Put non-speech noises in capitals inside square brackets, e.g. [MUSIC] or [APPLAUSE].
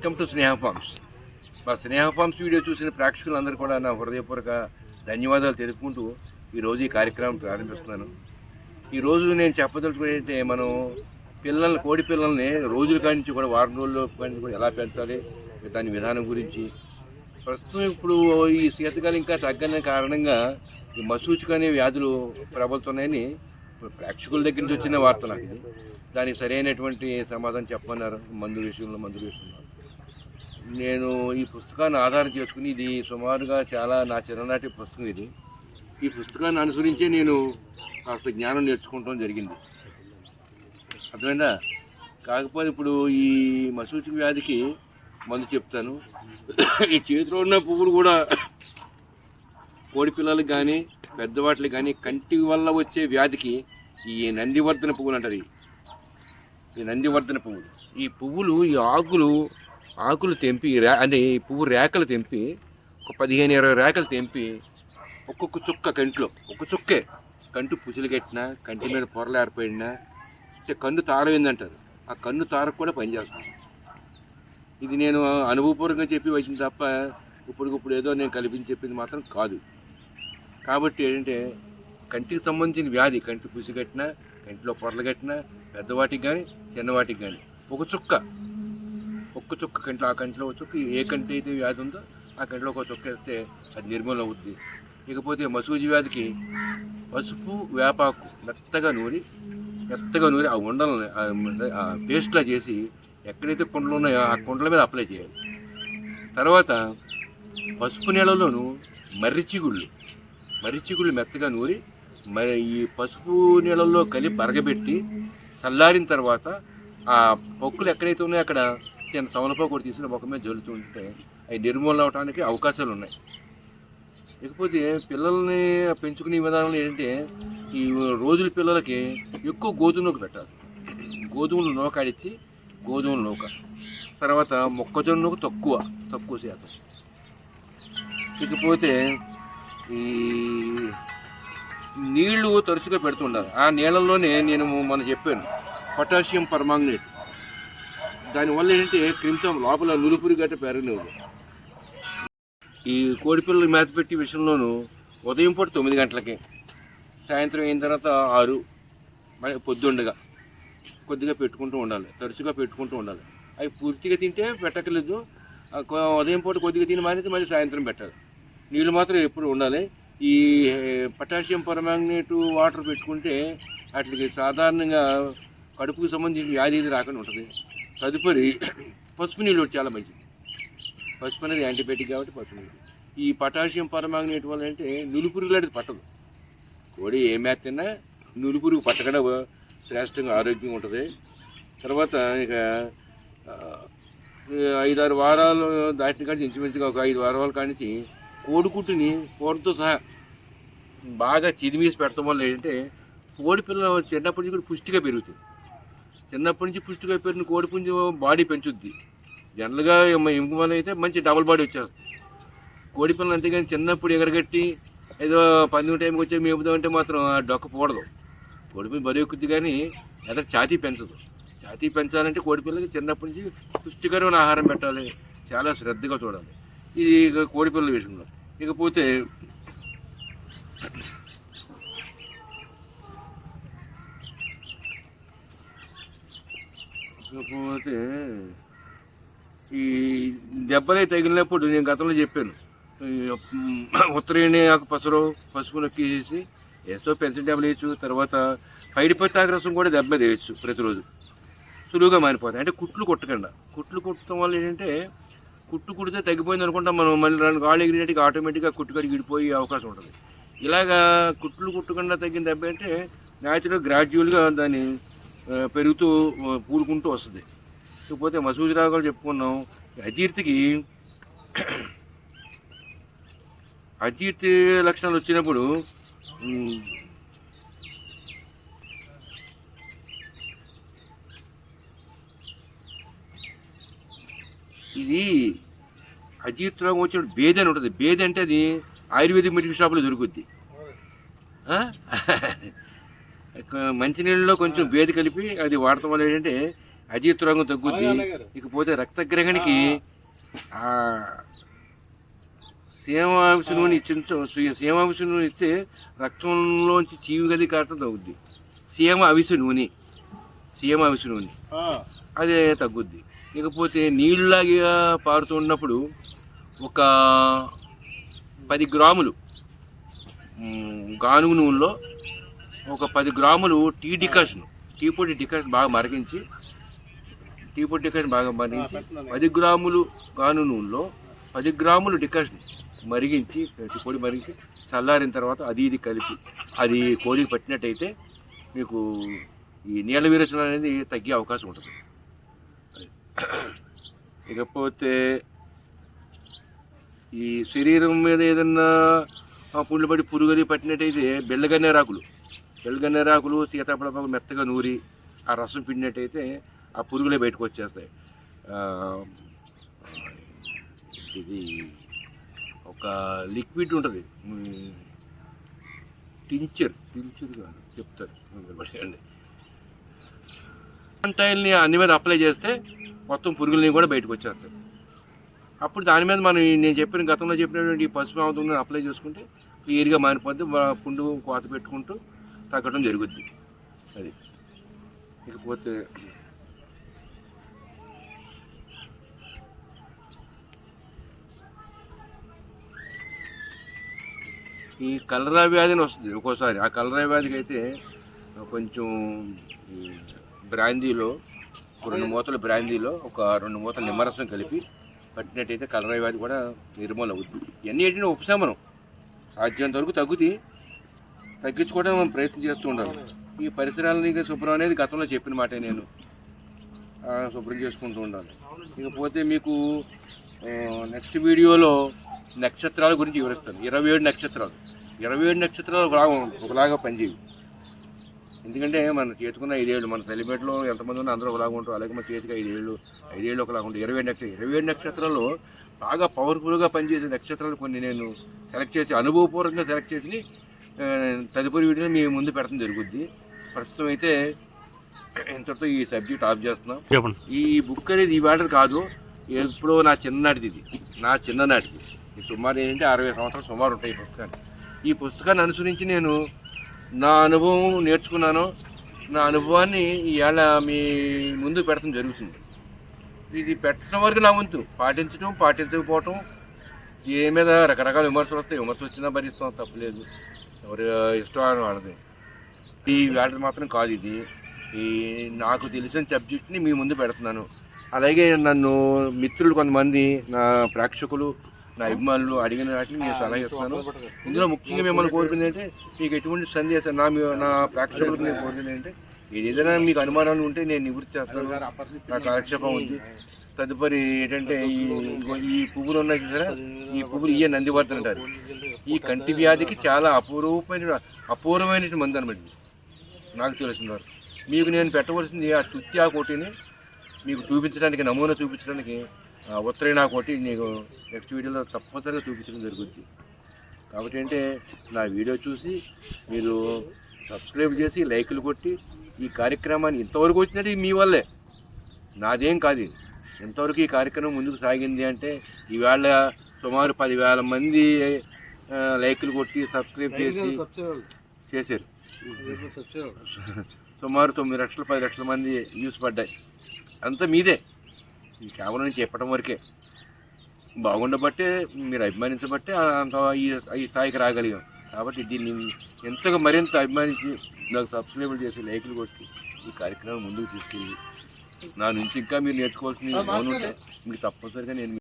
Welcome to Sneha forms మా స్నేహ forms video చూసిన ప్రేక్షకులందరూ కూడా నా హృదయపూర్వక ధన్యవాదాలు తెలుపుకుంటూ ఈరోజు ఈ కార్యక్రమం ప్రారంభిస్తున్నాను. ఈరోజు నేను చెప్పదలుచుకుని ఏంటంటే మనం పిల్లల్ని కోడి పిల్లల్ని రోజుల కాడి నుంచి కూడా వారం రోజుల కాడి నుంచి కూడా ఎలా పెంచాలి దాని విధానం గురించి. ప్రస్తుతం ఇప్పుడు ఈ శీతకాలం ఇంకా తగ్గని కారణంగా ఈ మసూచిక అనే వ్యాధులు ప్రబలుతున్నాయని ప్రేక్షకుల దగ్గర నుంచి వచ్చిన వార్త నాకు దానికి సరైనటువంటి సమాధానం చెప్పమన్నారు. మందు విషయంలో మందుల విషయంలో. నేను ఈ పుస్తకాన్ని ఆధారం చేసుకుని ఇది సుమారుగా చాలా నా చిన్ననాటి పుస్తకం ఇది. ఈ పుస్తకాన్ని అనుసరించే నేను కాస్త జ్ఞానం నేర్చుకోవటం జరిగింది. అర్థమైందా? కాకపోతే ఇప్పుడు ఈ మసూచి వ్యాధికి మందు చెప్తాను. ఈ చేతిలో ఉన్న పువ్వులు కూడా కోడి పిల్లలకు కానీ పెద్దవాటికి కానీ కంటి వల్ల వచ్చే వ్యాధికి ఈ నందివర్ధన పువ్వులు అంటారు. ఈ నందివర్ధన పువ్వులు. ఈ పువ్వులు ఈ ఆకులు ఆకులు తెంపి రే అంటే ఈ పువ్వు రేకలు తెంపి ఒక పదిహేను ఇరవై రేకలు తెంపి ఒక్కొక్క చుక్క కంటిలో ఒక చుక్కే కంటి పుసులు కట్టినా కంటి మీద పొరలు ఏర్పడినా అంటే కన్ను తారమైందంటారు. ఆ కన్ను తారకు కూడా పనిచేస్తుంది ఇది నేను అనుభవపూర్వకంగా చెప్పి వచ్చింది తప్ప ఇప్పటికిప్పుడు ఏదో నేను కల్పించి చెప్పింది మాత్రం కాదు. కాబట్టి ఏంటంటే కంటికి సంబంధించిన వ్యాధి కంటి పుసి కట్టినా కంటిలో పొరలు కట్టినా పెద్దవాటికి కానీ చిన్నవాటికి కానీ ఒక చుక్క ఒక్క చుక్క కంట్లో ఆ కంటిలో ఒక చుక్క ఏ కంటి అయితే వ్యాధి ఉందో ఆ కంటిలో ఒక చుక్క వేస్తే అది నిర్మూలన అవుద్ది. ఇకపోతే మసూజి వ్యాధికి పసుపు వేపాకు మెత్తగా నూరి మెత్తగా నూరి ఆ ఉండలని ఆ- ఆ పేస్ట్లా చేసి ఎక్కడైతే కుండలు ఉన్నాయో ఆ కుండల మీద అప్లై చేయాలి. తర్వాత పసుపు నీళ్ళలోను మర్రిచిగుళ్ళు మర్రిచిగుళ్ళు మెత్తగా నూరి మరి ఈ పసుపు నీళ్ళల్లో కలిపి బరగబెట్టి చల్లారిన తర్వాత ఆ పొక్కులు ఎక్కడైతే ఉన్నాయో అక్కడ చిన్న తమలపాకు కూడా తీసుకుని ముఖం మీద జల్లుతూ ఉంటే అవి నిర్మూలన అవడానికి అవకాశాలు ఉన్నాయి. ఇకపోతే పిల్లల్ని పెంచుకునే విధానం ఏంటంటే ఈ రోజుల పిల్లలకి ఎక్కువ గోధుమ పెట్టాలి. గోధుమలు నూక అడిచి గోధుమల నూక. తర్వాత మొక్కజొన్న నూక తక్కువ తక్కువ శాతం. ఇకపోతే ఈ నీళ్ళు తరచుగా పెడుతుండాలి ఆ నీళ్ళల్లోనే నేను మన చెప్పాను పొటాషియం పర్మాంగనేట్. దానివల్ల ఏంటంటే క్రిమిసం లోపల నులుపురి గట్ట పెరగలేదు ఈ కోడిపిల్లలు మేత పెట్టి విషయంలోనూ ఉదయం పూట తొమ్మిది గంటలకి సాయంత్రం అయిన తర్వాత ఆరు మరి పొద్దుండగా కొద్దిగా పెట్టుకుంటూ ఉండాలి తరచుగా పెట్టుకుంటూ ఉండాలి. అవి పూర్తిగా తింటే పెట్టకలేదు. ఉదయం పూట కొద్దిగా తిని మానేది మళ్ళీ సాయంత్రం పెట్టాలి. నీళ్ళు మాత్రం ఎప్పుడు ఉండాలి. ఈ పొటాషియం పరమాంగనేటు వాటర్ పెట్టుకుంటే వాటికి సాధారణంగా కడుపుకు సంబంధించిన వ్యాధి ఇది రాకుండా ఉంటుంది. తదుపరి పసుపు నీళ్ళు చాలా మంచిది. పసుపు అనేది యాంటీబయాటిక్ కాబట్టి పసుపు నీళ్ళు. ఈ పొటాషియం పరమాగ్నేట్ వల్ల అంటే నులుపురుగు లాంటిది పట్టదు. కోడి ఏ మేత తిన్నా నులుపురుగు పట్టకుండా శ్రేష్టంగా ఆరోగ్యంగా ఉంటుంది. తర్వాత ఇక ఐదారు వారాలు దాటిన కాడి ఇంచుమించుగా ఒక ఐదు వారాల కానించి కోడికుట్టుని కోడితో సహా బాగా చిదిమీసి పెడతాం వల్ల ఏంటంటే కోడి పిల్లలు చిన్నప్పటి నుంచి కూడా పుష్టిగా పెరుగుతుంది. చిన్నప్పటి నుంచి పుష్టిగా పెరిగిన కోడి పుంజం బాడీ పెంచుద్ది. జనరల్గా ఎముక వల్ల అయితే మంచి డబుల్ బాడీ వచ్చేస్తుంది. కోడి పిల్లలు అంతేగాని చిన్నప్పుడు ఎగరగట్టి ఏదో పంది టైంకి వచ్చే మేపుదామంటే మాత్రం ఆ డొక్క పోడదు. కోడి పిల్ల బరువు ఎక్కుద్ది కానీ ఎదర ఛాతీ పెంచదు. ఛాతీ పెంచాలంటే కోడి పిల్లలకి చిన్నప్పటి నుంచి పుష్టికరమైన ఆహారం పెట్టాలి. చాలా శ్రద్ధగా చూడాలి. ఇది కోడి పిల్లల విషయంలో. ఇకపోతే ఇకపోతే ఈ దెబ్బలే తగిలినప్పుడు నేను గతంలో చెప్పాను. ఈ, ఉత్తరేణి ఆకు పసరు పసుపు నొక్కేసేసి ఏదో పెన్సిల్ దెబ్బలు వేయచ్చు తర్వాత పైడి పత్తాకు కూడా దెబ్బ మీద వేయచ్చు ప్రతిరోజు. సులువుగా మారిపోతాయి. అంటే కుట్లు కొట్టకుండా. కుట్లు కుట్టడం వల్ల ఏంటంటే కుట్టు కుడితే తగ్గిపోయింది అనుకుంటాం మనం. మళ్ళీ రెండు గాళ్ళు ఎగిరినట్టుగా ఆటోమేటిక్గా కుట్టు కడిగి అవకాశం ఉంటుంది. ఇలాగా కుట్లు కుట్టకుండా తగ్గిన దెబ్బ అంటే న్యాచురల్ గ్రాడ్యువల్గా దాన్ని పెరుగుతూ పూలుకుంటూ పూడుకుంటూ వస్తుంది. ఇకపోతే మసూజి గారు చెప్పుకున్నాం. అజీర్తికి [CLEARS THROAT] అజీర్తి లక్షణాలు వచ్చినప్పుడు ఇది అజీర్తి రోగం వచ్చినప్పుడు బేది అని ఉంటుంది. బేది అంటే అది ఆయుర్వేదిక్ మెడికల్ షాప్లో దొరుకుద్ది. [LAUGHS] మంచినీళ్ళలో కొంచెం బేది కలిపి అది వాడటం వల్ల ఏంటంటే అజీత్ రంగు తగ్గుద్ది. ఇకపోతే రక్తగ్రహణికి ఆ. సీమాంశ నూనె ఇచ్చిన సీమాంశ నూనె ఇస్తే రక్తంలోంచి చీవి గది కారటం తగ్గుద్ది. సీమ అవిసె నూనె. సీమ అవిసె నూనె. అదే తగ్గుద్ది. ఇకపోతే నీళ్ళలాగా పారుతున్నప్పుడు ఒక పది గ్రాములు గానుగు నూనెలో ఒక పది గ్రాములు టీ డికాషన్ టీ పొడి డికాషన్ బాగా మరిగించి టీ పొడి డికాషన్ బాగా మరిగించి పది గ్రాములు గాను నూనెలో పది గ్రాములు డికాషన్ మరిగించి టీ పొడి మరిగించి చల్లారిన తర్వాత అది ఇది కలిపి అది కోడికి పట్టినట్టయితే మీకు ఈ నీళ్ళ విరచన అనేది తగ్గే అవకాశం ఉంటుంది. ఇకపోతే ఈ శరీరం మీద ఏదన్నా ఆ పుండ్లు పడి పురుగది పట్టినట్టయితే బెల్లగన్నేరాకులు బెల్లగన్నేరాకులు సీతాఫలపాకులు మెత్తగా నూరి ఆ రసం పిండినట్టయితే ఆ పురుగులే బయటకు వచ్చేస్తాయి. ఇది ఒక లిక్విడ్ ఉంటుంది. టించర్ టించర్ కాదు చెప్తారు. నిలబడండి టైల్ని అన్ని మీద అప్లై చేస్తే మొత్తం పురుగులని కూడా బయటకు వచ్చేస్తాయి. అప్పుడు దాని మీద మనం నేను చెప్పిన గతంలో చెప్పినటువంటి ఈ పసుపు ఆముదం అప్లై చేసుకుంటే క్లియర్గా మారిపోద్ది. పుండు కోత పెట్టుకుంటూ తగ్గడం జరుగుద్ది. అది. ఇకపోతే ఈ కలరా వ్యాధి అని వస్తుంది ఒక్కోసారి. ఆ కలరా వ్యాధికి అయితే కొంచెం బ్రాందీలో రెండు మూతలు బ్రాందీలో ఒక రెండు మూతలు నిమ్మరసం కలిపి పట్టినట్టయితే కలరా వ్యాధి కూడా నిర్మూలన అవుతుంది ఇవన్నీ ఏంటంటే ఉపశమనం. సాధ్యంత వరకు తగ్గుతాయి తగ్గించుకోవడం మనం ప్రయత్నం చేస్తూ ఉండాలి. ఈ పరిసరాలని శుభ్రం అనేది గతంలో చెప్పిన మాటే నేను. శుభ్రం చేసుకుంటూ ఉండాలి. ఇకపోతే మీకు నెక్స్ట్ వీడియోలో నక్షత్రాల గురించి వివరిస్తాను. ఇరవై ఏడు నక్షత్రాలు. ఇరవై ఏడు నక్షత్రాలు ఒకలాగా ఒకలాగా పనిచేయవు. ఎందుకంటే మన చేతుకున్న ఐదేళ్ళు మన తల్లిపేటలో ఎంతమంది ఉన్నా అందరూ ఒకలాగా ఉంటారు. అలాగే మన చేతికి ఐదేళ్ళు ఐదేళ్ళు ఒకలాగా ఉంటాయి. ఇరవై ఏడు నక్షత్రం ఇరవై ఏడు నక్షత్రాలు బాగా పవర్ఫుల్గా పనిచేసే నక్షత్రాలు కొన్ని నేను సెలెక్ట్ చేసి అనుభవపూర్వకంగా సెలెక్ట్ చేసి తదుపరి వీడియోలో మీ ముందు పెడతాం జరుగుద్ది. ప్రస్తుతం అయితే ఇంతటితో ఈ సబ్జెక్ట్ ఆఫ్ చేస్తున్నాం. చెప్పండి. ఈ బుక్ అనేది ఈ వాటర్ కాదు ఎప్పుడో నా చిన్ననాటిది ఇది. నా చిన్ననాటిది. ఈ సుమారు ఏంటంటే అరవై సంవత్సరాలు సుమారు ఉంటాయి ఈ పుస్తకాన్ని ఈ పుస్తకాన్ని అనుసరించి నేను నా అనుభవం నేర్చుకున్నాను. నా అనుభవాన్ని ఇవాళ మీ ముందు పెడతాం జరుగుతుంది. ఇది పెట్టడం వరకు నా వంతు. పాటించడం పాటించకపోవటం ఏ మీద రకరకాల విమర్శలు వస్తాయి. విమర్శలు వచ్చినా భరిస్తాం తప్పలేదు. ఎవరి ఇష్టం వాళ్ళది. ఈ వేట మాత్రం కాదు ఇది. ఈ నాకు తెలిసిన సబ్జెక్ట్ని మీ ముందు పెడుతున్నాను. అలాగే నన్ను మిత్రులు కొంతమంది నా ప్రేక్షకులు నా అభిమానులు అడిగిన వాటిని నేను సలహా ఇస్తున్నాను. ఇందులో ముఖ్యంగా మిమ్మల్ని కోరుకుంది అంటే మీకు ఎటువంటి సందేశం నా మీ- నా ప్రేక్షకులకు నేను కోరుకుంది అంటే ఏదైనా మీకు అనుమానాలు ఉంటే నేను నివృత్తి చేస్తాను. నా కాలక్షేపం ఉంది. తదుపరి ఏంటంటే ఈ ఈ పువ్వులు ఉన్నాయి కదా ఈ పువ్వులు ఇయ్య నందివర్ధన్ అంటారు ఈ కంటి వ్యాధికి చాలా అపూర్వమైన అపూర్వమైన మందు అనమాట నాకు తెలిసిన వారు మీకు నేను పెట్టవలసింది ఆ చుత్తి కోటిని మీకు చూపించడానికి నమూనా చూపించడానికి ఆ ఉత్తరైన కోటి నీకు నెక్స్ట్ వీడియోలో తప్పనిసరిగా చూపించడం జరుగుద్ది. కాబట్టి అంటే నా వీడియో చూసి మీరు సబ్స్క్రైబ్ చేసి లైకులు కొట్టి ఈ కార్యక్రమాన్ని ఇంతవరకు వచ్చినట్టు మీ వల్లే. నాదేం కాదు ఇంతవరకు ఈ కార్యక్రమం ముందుకు సాగింది అంటే ఈవేళ సుమారు పదివేల మంది లైకులు కొట్టి సబ్స్క్రైబ్ చేసి చేశారు. సుమారు తొమ్మిది లక్షలు పది లక్షల మంది వ్యూస్ పడ్డాయి. అంతా మీదే. ఈ కేవలం చెప్పడం వరకే. బాగుండబట్టే మీరు అభిమానించబట్టే అంత ఈ ఈ స్థాయికి రాగలిగాం. కాబట్టి దీన్ని ఎంతగా మరింత అభిమానించి నాకు సబ్స్క్రైబ్ చేసి లైకులు కొట్టి ఈ కార్యక్రమం ముందుకు తీసుకెళ్ళి నా నుంచి ఇంకా మీరు నేర్చుకోవాల్సింది మీకు తప్పనిసరిగా నేను